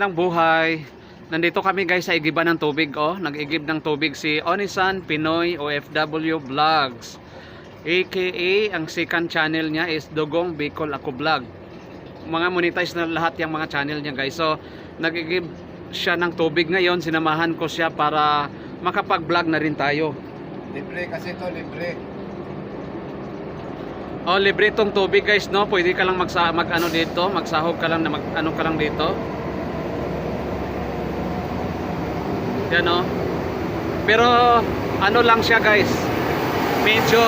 magandang buhay. Nandito kami guys sa igiban ng tubig oh. Nag-igib ng tubig si Onisan Pinoy OFW Vlogs. AKA ang second channel niya is Dugong Bicol Ako Vlog. Mga monetize na lahat yung mga channel niya guys. So nag-igib siya ng tubig ngayon. Sinamahan ko siya para makapag-vlog na rin tayo. Libre kasi to, libre. Oh, libre tong tubig guys, no? Pwede ka lang magsa mag ano dito, magsahog ka lang na mag ano ka lang dito. Yan no. Pero ano lang siya guys. Medyo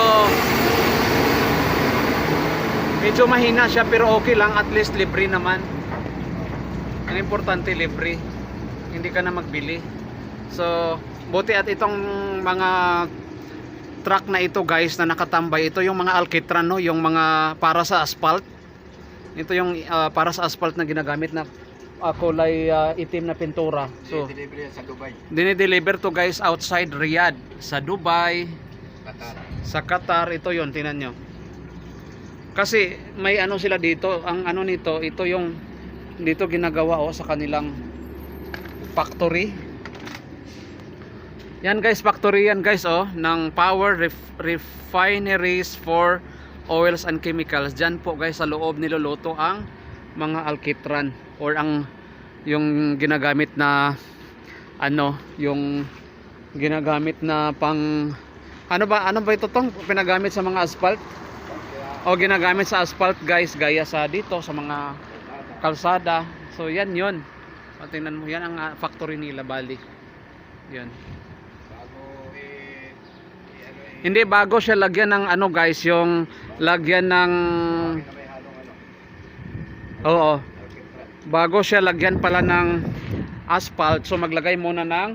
medyo mahina siya pero okay lang at least libre naman. Ang importante libre. Hindi ka na magbili. So, buti at itong mga truck na ito guys na nakatambay ito yung mga alkitran no yung mga para sa asphalt ito yung ah, para sa asphalt na ginagamit na ah, kulay ah, itim na pintura. So yan sa Dubai, dinideliver to guys outside Riyadh sa Dubai Qatar. sa Qatar. Ito yon tinan nyo. Kasi may ano sila dito ang ano nito ito yung dito ginagawa oh sa kanilang factory. Yan guys factory yan guys oh ng power ref- refineries for oils and chemicals. Diyan po guys sa loob niluluto ang mga alkitran or ang yung ginagamit na ano yung ginagamit na pang ano ba ano ba ito tong? Pinagamit sa mga asphalt? O ginagamit sa asphalt guys gaya sa dito sa mga kalsada. So yan yun. O, tingnan mo yan ang ah, factory nila bali. Eh, hindi bago siya lagyan ng ano guys yung lagyan ng ano, oo. Bago siya lagyan pala ng asphalt so maglagay muna ng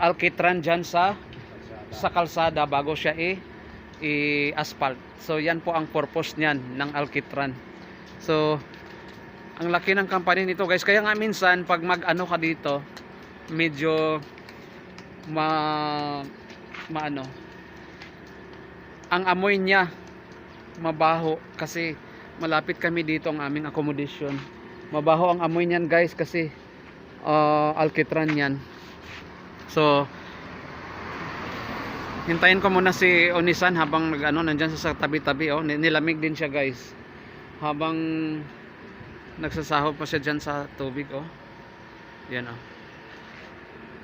alkitran dyan sa sa kalsada bago siya i, i-asphalt. So yan po ang purpose niyan ng Alkitran. So ang laki ng company nito guys. Kaya nga minsan pag mag-ano ka dito, medyo ma maano ang amoy niya mabaho kasi malapit kami dito ang aming accommodation. Mabaho ang amoy niyan guys kasi uh, Alkitran yan. So hintayin ko muna si Onisan habang ano nandiyan sa tabi-tabi oh. Ni- nilamig din siya guys. Habang nagsasahog pa siya diyan sa tubig oh. Yan oh.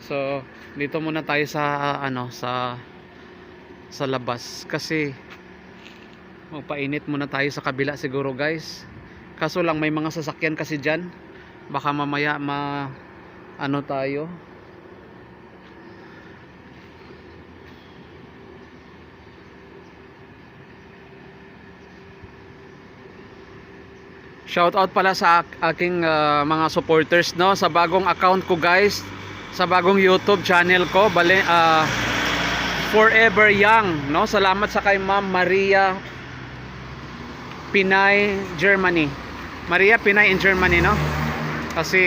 So dito muna tayo sa ano sa sa labas. Kasi magpainit muna tayo sa kabila siguro guys kaso lang may mga sasakyan kasi diyan baka mamaya ma ano tayo Shout out pala sa ak- aking uh, mga supporters no sa bagong account ko guys, sa bagong YouTube channel ko, bale uh, Forever Young, no? Salamat sa kay Ma'am Maria Pinay, Germany. Maria Pinay in Germany, no? Kasi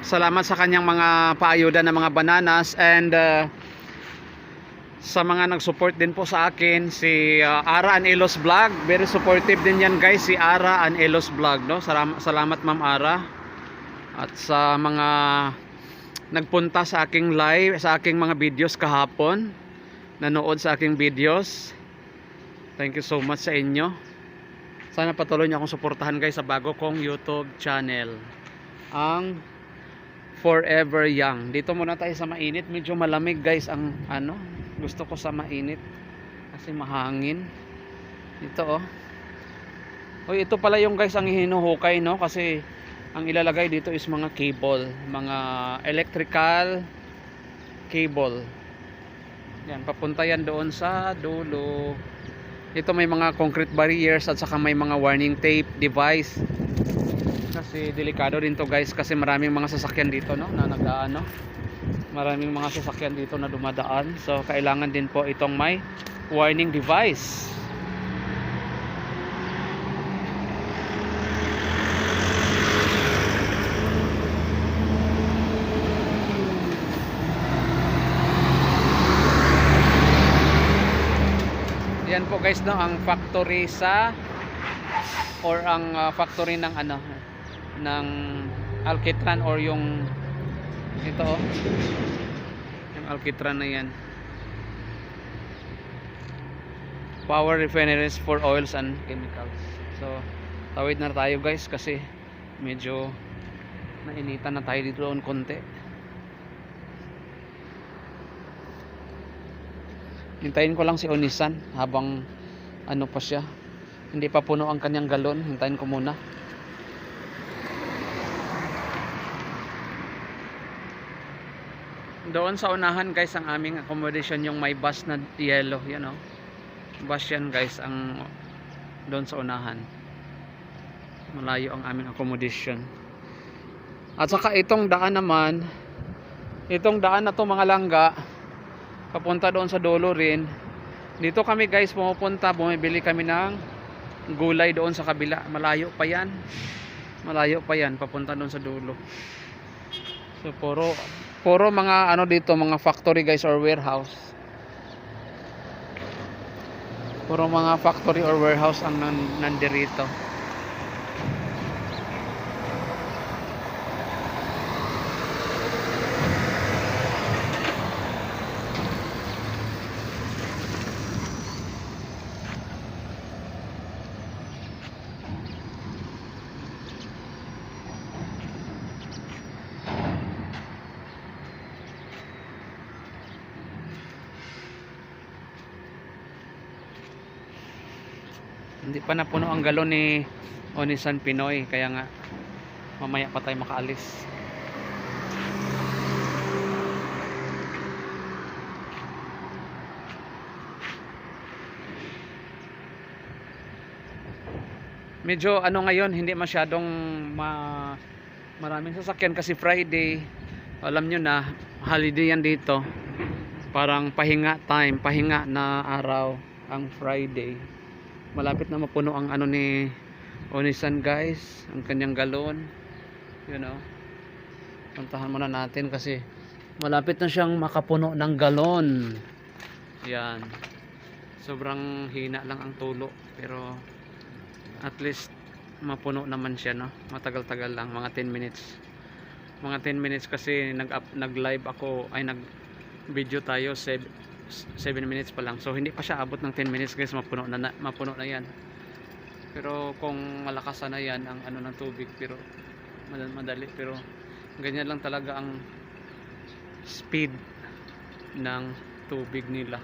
salamat sa kanyang mga paayuda ng mga bananas and uh, sa mga nag-support din po sa akin si uh, Ara Anelos Vlog. Very supportive din yan guys si Ara Anelos Vlog no? Salamat, salamat ma'am Ara. At sa mga nagpunta sa aking live sa aking mga videos kahapon nanood sa aking videos. Thank you so much sa inyo sana patuloy niyo akong suportahan guys sa bago kong YouTube channel. Ang Forever Young. Dito muna tayo sa mainit. Medyo malamig guys ang ano gusto ko sa mainit. Kasi mahangin. Ito oh. Uy, ito pala yung guys ang hinuhukay no? Kasi ang ilalagay dito is mga cable mga electrical cable. Yan papunta yan doon sa dulo ito may mga concrete barriers at saka may mga warning tape device. Kasi delikado din to guys kasi maraming mga sasakyan dito no na nagdaan no. Maraming mga sasakyan dito na dumadaan. So kailangan din po itong may warning device guys no ang factory sa or ang uh, factory ng ano ng alkitran or yung ito oh. Yung alkitran na yan. Power refineries for oils and chemicals. So, tawid na tayo guys kasi medyo nainitan na tayo dito doon konti. Hintayin ko lang si Onisan habang ano pa siya. Hindi pa puno ang kanyang galon. Hintayin ko muna. Doon sa unahan guys ang aming accommodation yung may bus na yellow, you know. Bus yan guys ang doon sa unahan. Malayo ang aming accommodation. At saka itong daan naman, itong daan na to mga langga, papunta doon sa dulo rin. Dito kami guys pumupunta, bumibili kami ng gulay doon sa kabila. Malayo pa yan. Malayo pa yan, papunta doon sa dulo. So puro puro mga ano dito, mga factory guys or warehouse. Puro mga factory or warehouse ang nan nandirito. Hindi pa napuno ang galon ni Onisan Pinoy kaya nga mamaya pa tayo makaalis. Medyo ano ngayon hindi masyadong ma maraming sasakyan kasi Friday. Alam nyo na holiday yan dito. Parang pahinga time, pahinga na araw ang Friday malapit na mapuno ang ano ni Onisan guys. Ang kanyang galon. You know? Puntahan muna natin kasi malapit na siyang makapuno ng galon. Yan. Sobrang hina lang ang tulo. Pero at least mapuno naman siya no? Matagal-tagal lang. Mga 10 minutes. Mga 10 minutes kasi nag nag live ako. Ay nag video tayo. 7 7 minutes pa lang. So hindi pa siya abot ng 10 minutes guys, mapuno na, na mapuno na 'yan. Pero kung malakasan na 'yan ang ano ng tubig pero madali, pero ganyan lang talaga ang speed ng tubig nila.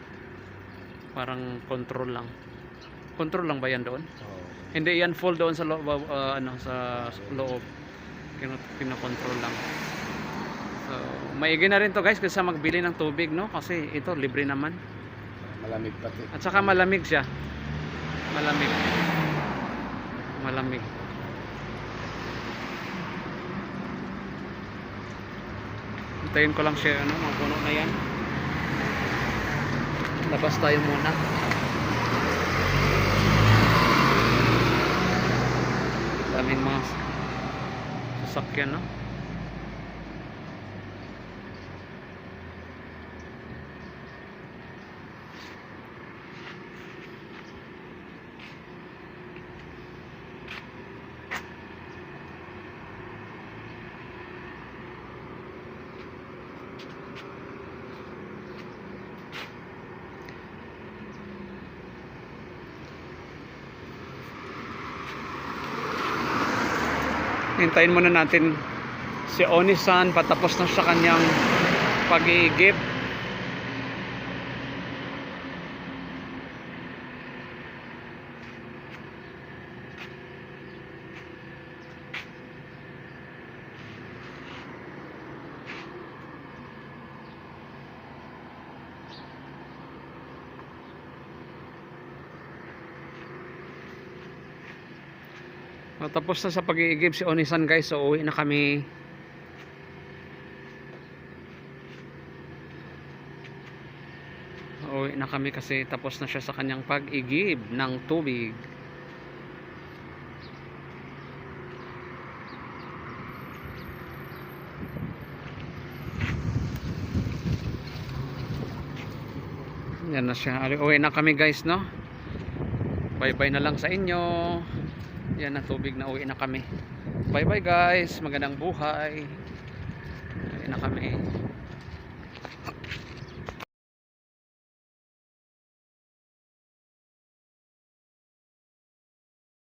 Parang control lang. Control lang ba 'yan doon? Oo. Hindi yan full doon sa loob uh, ano sa loob. Kino kino-control lang. So, maigi na rin to guys kasi magbili ng tubig no kasi ito libre naman. Malamig pati. At saka malamig siya. Malamig. Malamig. Hintayin ko lang siya ano, mapuno na yan. Labas tayo muna. Daming mga sasakyan no. Hintayin muna natin si Onisan patapos na sa kanyang pag-iigib. Tapos na sa pag-iigib si Onisan guys, so uwi na kami. Uwi na kami kasi tapos na siya sa kanyang pag-igib ng tubig. Yan na siya. Uwi na kami guys, no? Bye-bye na lang sa inyo. Yan na tubig na uwi na kami. Bye bye guys. Magandang buhay. Uwi na kami